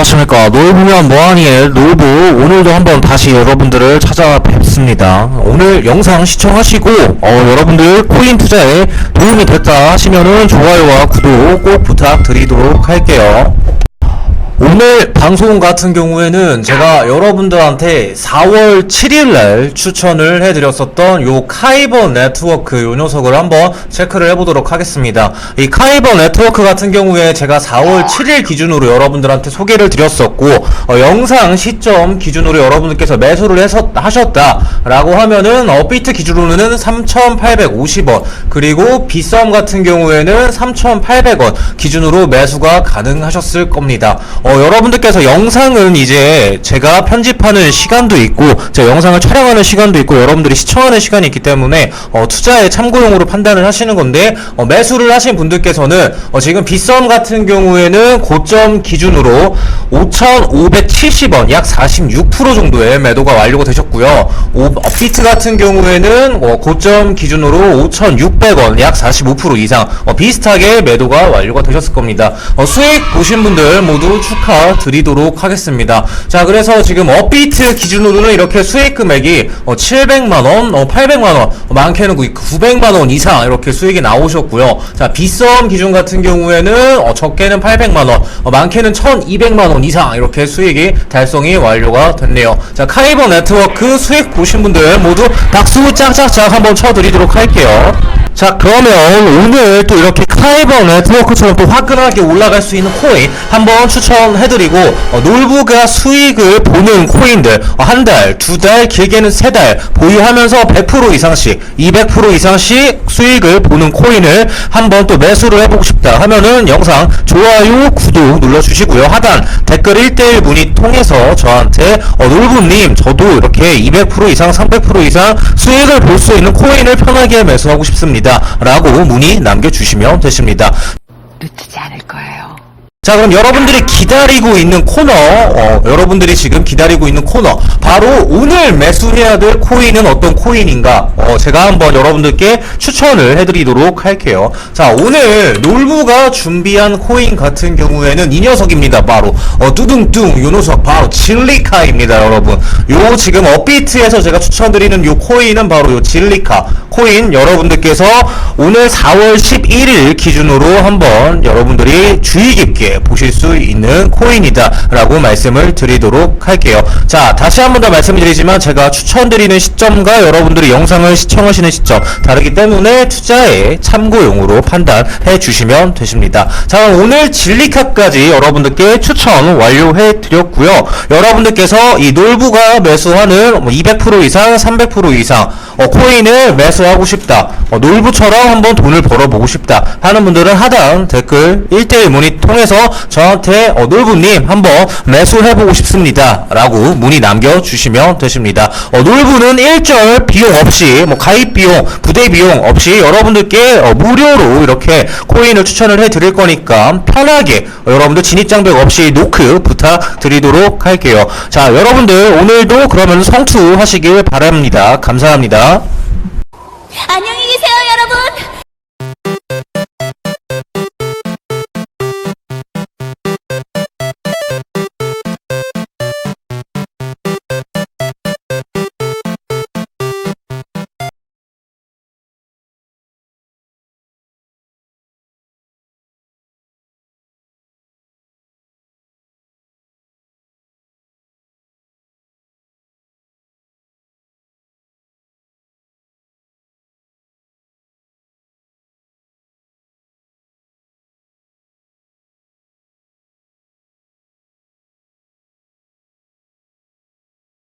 안녕하십니까. 놀보면 뭐하니의 놀보. 오늘도 한번 다시 여러분들을 찾아뵙습니다. 오늘 영상 시청하시고 어, 여러분들 코인 투자에 도움이 됐다 하시면은 좋아요와 구독 꼭 부탁드리도록 할게요 오늘 방송 같은 경우에는 제가 여러분들한테 4월 7일날 추천을 해드렸었던 요 카이버 네트워크 요 녀석을 한번 체크를 해보도록 하겠습니다. 이 카이버 네트워크 같은 경우에 제가 4월 7일 기준으로 여러분들한테 소개를 드렸었고 어, 영상 시점 기준으로 여러분들께서 매수를 해서, 하셨다라고 하면은 업비트 기준으로는 3,850원 그리고 비썸 같은 경우에는 3,800원 기준으로 매수가 가능하셨을 겁니다. 어, 여러분들께서 영상은 이제 제가 편집하는 시간도 있고 제 영상을 촬영하는 시간도 있고 여러분들이 시청하는 시간이 있기 때문에 어, 투자의 참고용으로 판단을 하시는 건데 어, 매수를 하신 분들께서는 어, 지금 비썸 같은 경우에는 고점 기준으로 5,570원 약 46% 정도의 매도가 완료가 되셨고요. 오, 업비트 같은 경우에는 어, 고점 기준으로 5,600원 약 45% 이상 어, 비슷하게 매도가 완료가 되셨을 겁니다. 어, 수익 보신 분들 모두 축 하드리도록 하겠습니다. 자, 그래서 지금 업비트 기준으로는 이렇게 수익 금액이 어, 700만원, 어, 800만원, 어, 많게는 900만원 이상 이렇게 수익이 나오셨고요. 자, 비썸 기준 같은 경우에는 어, 적게는 800만원, 어, 많게는 1200만원 이상 이렇게 수익이 달성이 완료가 됐네요. 자, 카이버 네트워크 수익 보신 분들 모두 박수 짝짝짝 한번 쳐드리도록 할게요. 자 그러면 오늘 또 이렇게 카이버 네트워크처럼 또 화끈하게 올라갈 수 있는 코인 한번 추천해드리고 어, 놀부가 수익을 보는 코인들 어, 한 달, 두 달, 길게는 세 달 보유하면서 100% 이상씩 200% 이상씩 수익을 보는 코인을 한번 또 매수를 해보고 싶다 하면은 영상 좋아요, 구독 눌러주시고요. 하단 댓글 1대1 문의 통해서 저한테 어, 놀부님 저도 이렇게 200% 이상 300% 이상 수익을 볼 수 있는 코인을 편하게 매수하고 싶습니다 라고 문의 남겨주시면 되십니다 놓치지 않을 거예요. 자 그럼 여러분들이 기다리고 있는 코너 어, 여러분들이 지금 기다리고 있는 코너. 바로 오늘 매수해야 될 코인은 어떤 코인인가? 어, 제가 한번 여러분들께 추천을 해드리도록 할게요. 자 오늘 놀부가 준비한 코인 같은 경우에는 이 녀석입니다 바로. 어, 뚜둥뚱 요 녀석 바로 진리카입니다 여러분. 요 지금 업비트에서 제가 추천드리는 요 코인은 바로 요 진리카 코인. 여러분들께서 오늘 4월 11일 기준으로 한번 여러분들이 주의 깊게 보실 수 있는 코인이다 라고 말씀을 드리도록 할게요. 자 다시 한 번 더 말씀드리지만 제가 추천드리는 시점과 여러분들이 영상을 시청하시는 시점 다르기 때문에 투자의 참고용으로 판단해 주시면 되십니다. 자 오늘 진리카까지 여러분들께 추천 완료해 드렸고요. 여러분들께서 이 놀부가 매수하는 200% 이상 300% 이상 어, 코인을 매수하고 싶다 어, 놀부처럼 한번 돈을 벌어보고 싶다 하는 분들은 하단 댓글 1대1 문의 통해 서 저한테 어, 놀부님 한번 매수해보고 싶습니다. 라고 문의 남겨주시면 되십니다. 어, 놀부는 일절 비용 없이 뭐 가입 비용 부대 비용 없이 여러분들께 어, 무료로 이렇게 코인을 추천을 해드릴 거니까 편하게 어, 여러분들 진입장벽 없이 노크 부탁드리도록 할게요. 자 여러분들 오늘도 그러면 성투하시길 바랍니다. 감사합니다. 안녕히